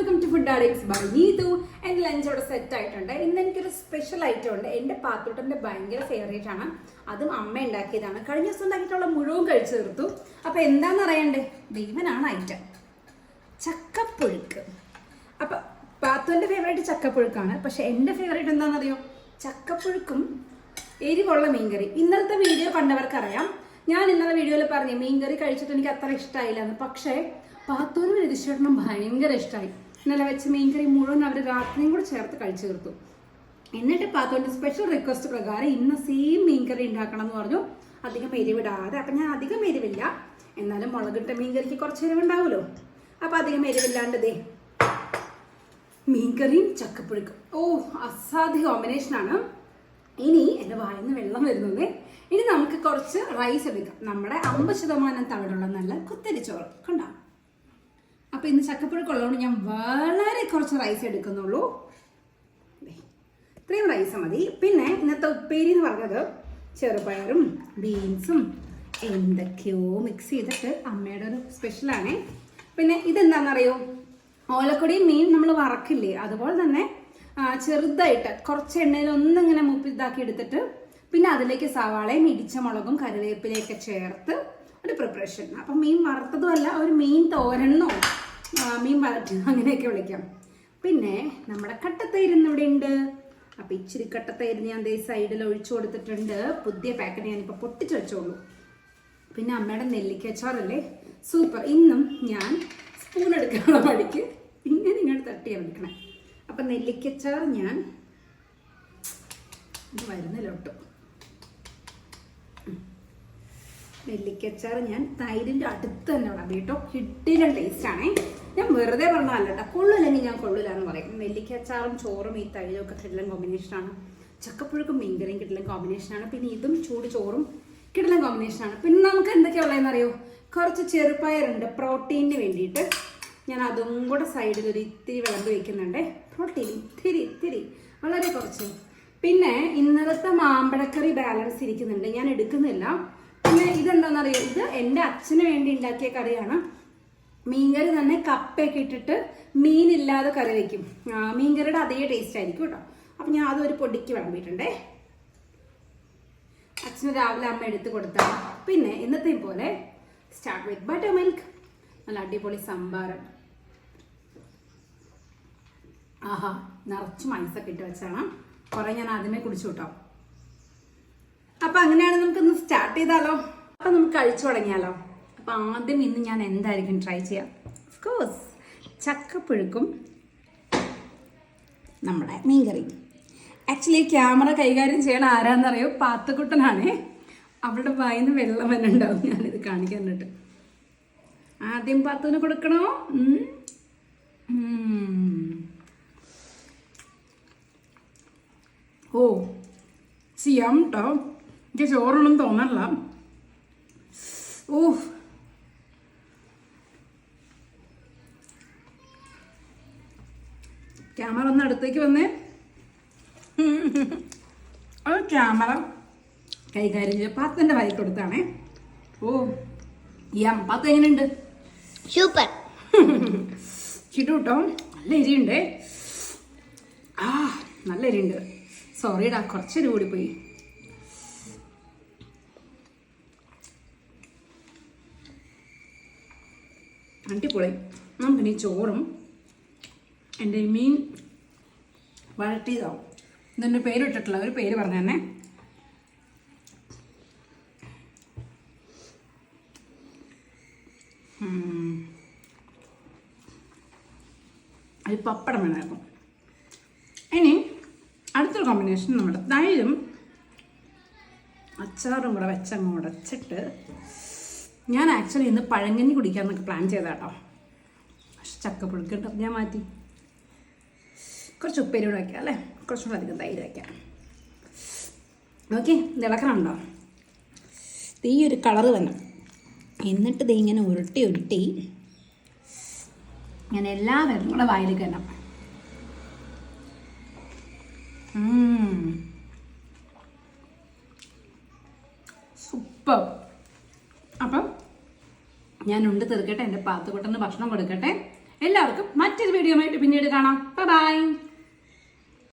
Welcome to food addicts by Neethu എന്റെ lunch അവിടെ set ആയിട്ടുണ്ട്. ഇന്ന് എനിക്കൊരു സ്പെഷ്യൽ ഐറ്റം ഉണ്ട്. എന്റെ പാത്തോട്ടന്റെ ഭയങ്കര ഫേവറേറ്റ് ആണ്. അതും അമ്മ ഉണ്ടാക്കിയതാണ്. കഴിഞ്ഞ ദിവസം ഉണ്ടാക്കിയിട്ടുള്ള മുഴുവൻ കഴിച്ചു തീർത്തു. അപ്പോൾ എന്താണെന്ന് അറിയണ്ടേ? ദൈവനാണ് ഐറ്റം ചക്കപ്പുഴുക്ക്. അപ്പൊ പാത്തുവിന്റെ ഫേവറേറ്റ് ചക്കപ്പുഴുക്കാണ്. പക്ഷേ എന്റെ ഫേവറേറ്റ് എന്താണെന്നറിയോ? ചക്കപ്പുഴുക്കും എരിവുള്ള മീൻകറി. ഇന്നലത്തെ വീഡിയോ കണ്ടവർക്കറിയാം. ഞാൻ ഇന്നലെ വീഡിയോയിൽ പറഞ്ഞു മീൻകറി കഴിച്ചിട്ട് എനിക്ക് അത്ര ഇഷ്ടമായില്ല പക്ഷേ പാത്തൂരിന് രജിസ്റ്റേഷനും ഭയങ്കര ഇഷ്ടമായി ഇന്നലെ വെച്ച് മീൻകറി മുഴുവൻ അവർ രാത്രിയും കൂടെ ചേർത്ത് കഴിച്ചു തീർത്തു. എന്നിട്ട് പാത്തോന്റെ സ്പെഷ്യൽ റിക്വസ്റ്റ് പ്രകാരം ഇന്ന് സെയിം മീൻ കറി ഉണ്ടാക്കണം എന്ന് പറഞ്ഞു. അധികം എരിവിടാതെ. അപ്പം ഞാൻ അധികം എരിവില്ല. എന്നാലും മുളകിട്ട മീൻകറിക്ക് കുറച്ച് എരിവുണ്ടാവുമല്ലോ. അപ്പം അധികം എരിവില്ലാണ്ട് ദേ മീൻകറിയും ചക്കപ്പുഴുക്കും. ഓ അസാധ്യ കോമ്പിനേഷനാണ് ഇനി എന്റെ വായിൽ നിന്ന് വെള്ളം വരുന്നത് ഇനി നമുക്ക് കുറച്ച് റൈസ് എടുക്കാം. നമ്മുടെ അമ്പത് ശതമാനം തവിടുള്ള നല്ല കുത്തരിച്ചോറ് ചോറ്. കണ്ടോ? അപ്പോൾ ഇന്ന് ചക്കപ്പുഴുക്കുള്ളതുകൊണ്ട് ഞാൻ വളരെ കുറച്ച് റൈസ് എടുക്കുന്നുള്ളൂ. ഇത്രയും റൈസ് മതി. പിന്നെ ഇന്നത്തെ ഉപ്പേരി എന്ന് പറഞ്ഞത് ചെറുപയറും ബീൻസും എന്തൊക്കെയോ മിക്സ് ചെയ്തിട്ട് അമ്മയുടെ ഒരു സ്പെഷ്യലാണേ പിന്നെ ഇതെന്താണെന്നറിയോ? ഓലക്കൊടിയും മീൻ നമ്മൾ വറക്കില്ലേ? അതുപോലെ തന്നെ ചെറുതായിട്ട് കുറച്ച് എണ്ണയിൽ ഒന്നിങ്ങനെ മൂപ്പിതാക്കി എടുത്തിട്ട് പിന്നെ അതിലേക്ക് സവാളയും ഇടിച്ച മുളകും കറിവേപ്പിലയൊക്കെ ചേർത്ത് പ്രിപ്പറേഷൻ അപ്പം മീൻ വറുത്തതും അല്ല ഒരു മീൻ തോരനോ മീൻ വരട്ടി അങ്ങനെയൊക്കെ വിളിക്കാം. പിന്നെ നമ്മുടെ കട്ടത്തൈരുന്ന് ഇവിടെ ഉണ്ട്. അപ്പം ഇച്ചിരി കട്ടത്തൈര് ഞാൻ ദേ സൈഡിൽ ഒഴിച്ചു കൊടുത്തിട്ടുണ്ട്. പുതിയ പാക്കറ്റ് ഞാനിപ്പോൾ പൊട്ടിച്ച് വെച്ചോളൂ. പിന്നെ അമ്മയുടെ നെല്ലിക്കച്ചാറല്ലേ സൂപ്പർ ഇന്നും ഞാൻ സ്പൂൺ എടുക്കാനുള്ള പഠിക്ക് ഇങ്ങനെ ഇങ്ങോട്ട് തട്ടിയാണ് എടുക്കണേ അപ്പം നെല്ലിക്കച്ചാർ ഞാൻ വരുന്നില്ല ഒട്ടും നെല്ലിക്കച്ചാർ ഞാൻ തൈരിന്റെ അടുത്ത് തന്നെ ഉണ്ടാകും കേട്ടോ? ടേസ്റ്റ് ടേസ്റ്റാണേ ഞാൻ വെറുതെ പറഞ്ഞതല്ല കേട്ടോ. കൊള്ളില്ലെങ്കിൽ ഞാൻ കൊള്ളില്ല എന്ന് പറയും. നെല്ലിക്കച്ചാറും ചോറും ഈ തൈരും ഒക്കെ കിടലൻ കോമ്പിനേഷനാണ് ചക്കപ്പുഴക്കും മീൻകറിയും കിടലൻ കോമ്പിനേഷനാണ് പിന്നെ ഇതും ചൂട് ചോറും കിടലൻ കോമ്പിനേഷനാണ് പിന്നെ നമുക്ക് എന്തൊക്കെയാ ഉള്ളതെന്ന് അറിയോ? കുറച്ച് ചെറുപ്പയറുണ്ട് പ്രോട്ടീനിന് വേണ്ടിയിട്ട് ഞാൻ അതും കൂടെ സൈഡിൽ ഒരു ഇത്തിരി വിളമ്പ് വയ്ക്കുന്നുണ്ട് പ്രോട്ടീൻ ഇത്തിരി ഇത്തിരി. വളരെ കുറച്ച്. പിന്നെ ഇന്നലത്തെ മാമ്പഴക്കറി ബാലൻസ് ഇരിക്കുന്നുണ്ട്. ഞാൻ എടുക്കുന്നില്ല. പിന്നെ ഇതെന്താണെന്നറിയോ ഇത് എന്റെ അച്ഛന് വേണ്ടി ഉണ്ടാക്കിയ കറിയാണ്. മീൻകറി തന്നെ കപ്പയൊക്കെ ഇട്ടിട്ട് മീനില്ലാതെ കറി വയ്ക്കും മീൻകറിയുടെ അതേ ടേസ്റ്റ് ആയിരിക്കും കേട്ടോ. അപ്പം ഞാൻ അതൊരു പൊടിക്ക് വിളമ്പിയിട്ടുണ്ടേ. അച്ഛന് രാവിലെ അമ്മ എടുത്ത് കൊടുത്താൽ പിന്നെ ഇന്നത്തെ പോലെ സ്റ്റാർട്ട് വിത്ത് ബട്ടർ മിൽക്ക് നല്ല അടിപൊളി സംഭാരം. ആഹാ നിറച്ച് മൈസൊക്കെ ഇട്ട് വെച്ചാണ് കുറെ ഞാൻ ആദ്യമേ കുടിച്ചു കേട്ടോ. അപ്പൊ അങ്ങനെയാണ് നമുക്കൊന്ന് സ്റ്റാർട്ട് ചെയ്താലോ? അപ്പൊ നമുക്ക് കഴിച്ചു തുടങ്ങിയാലോ? അപ്പൊ ആദ്യം ഇന്ന് ഞാൻ എന്തായിരിക്കും ട്രൈ ചെയ്യാം? കോഴ്സ് ചക്കപ്പുഴുക്കും നമ്മുടെ മീൻകറി. ആക്ച്വലി ക്യാമറ കൈകാര്യം ചെയ്യണ ആരാന്നറിയോ? പാത്തുക്കുട്ടനാണേ. അവളുടെ വായിന്ന് വെള്ളം തന്നെ ഉണ്ടാവും ഞാനിത് കാണിക്കാൻ കണ്ടിട്ട് ആദ്യം പാത്തുവിന് കൊടുക്കണോ. ഓ ചെയ്യാം കേട്ടോ എനിക്ക് ചോറൊന്നും തോന്നല്ല ഓ ക്യാമറ ഒന്ന് അടുത്തേക്ക് വന്നേ. അത് ക്യാമറ കൈകാര്യം ചെയ്ത് പാത്തന്റെ വായി കൊടുത്താണേ. ഓ യം പാത്ത എങ്ങനെയുണ്ട്? സൂപ്പർ ചിട്ടു കേട്ടോ നല്ല എരിയുണ്ട്. ആ നല്ല എരിയുണ്ട്. സോറിടാ കുറച്ചൊരു കൂടിപ്പോയി. അടിപൊളി. നമുക്കിനി ചോറും എന്റെ മീൻ വഴട്ടിയതാവും ഇതിന്റെ പേര് ഇട്ടിട്ടില്ല ഒരു പേര് പറഞ്ഞു തന്നെ. അത് പപ്പടം വേണമായിരുന്നു. ഇനി അടുത്തൊരു കോമ്പിനേഷൻ നമ്മുടെ തൈരും അച്ചാറും കൂടെ വെച്ചങ്ങ് ഉടച്ചിട്ട് ഞാൻ ആക്ച്വലി ഇന്ന് പഴങ്കഞ്ഞി കുടിക്കാമെന്നൊക്കെ പ്ലാൻ ചെയ്താട്ടോ പക്ഷെ ചക്ക പുഴുക്കിട്ട് ഞാൻ മാറ്റി. കുറച്ച് ഉപ്പേരി കൂടെ വയ്ക്കാം അല്ലേ? കുറച്ചുകൂടെ അധികം തൈര് വയ്ക്കാം ഓക്കെ തിളക്കണുണ്ടോ തീ ഈ ഒരു കളറ് തന്നെ എന്നിട്ട് ഇത് ഇങ്ങനെ ഉരുട്ടി ഉരുട്ടി ഞാൻ എല്ലാവരും കൂടെ വായിൽ തന്നെ സൂപ്പർ. ഞാൻ ഉണ്ട് തീർക്കട്ടെ. എന്റെ പാത്തുകൊട്ടന് ഭക്ഷണം കൊടുക്കട്ടെ. എല്ലാവർക്കും മറ്റൊരു വീഡിയോ ആയിട്ട് പിന്നീട് കാണാം. ബൈ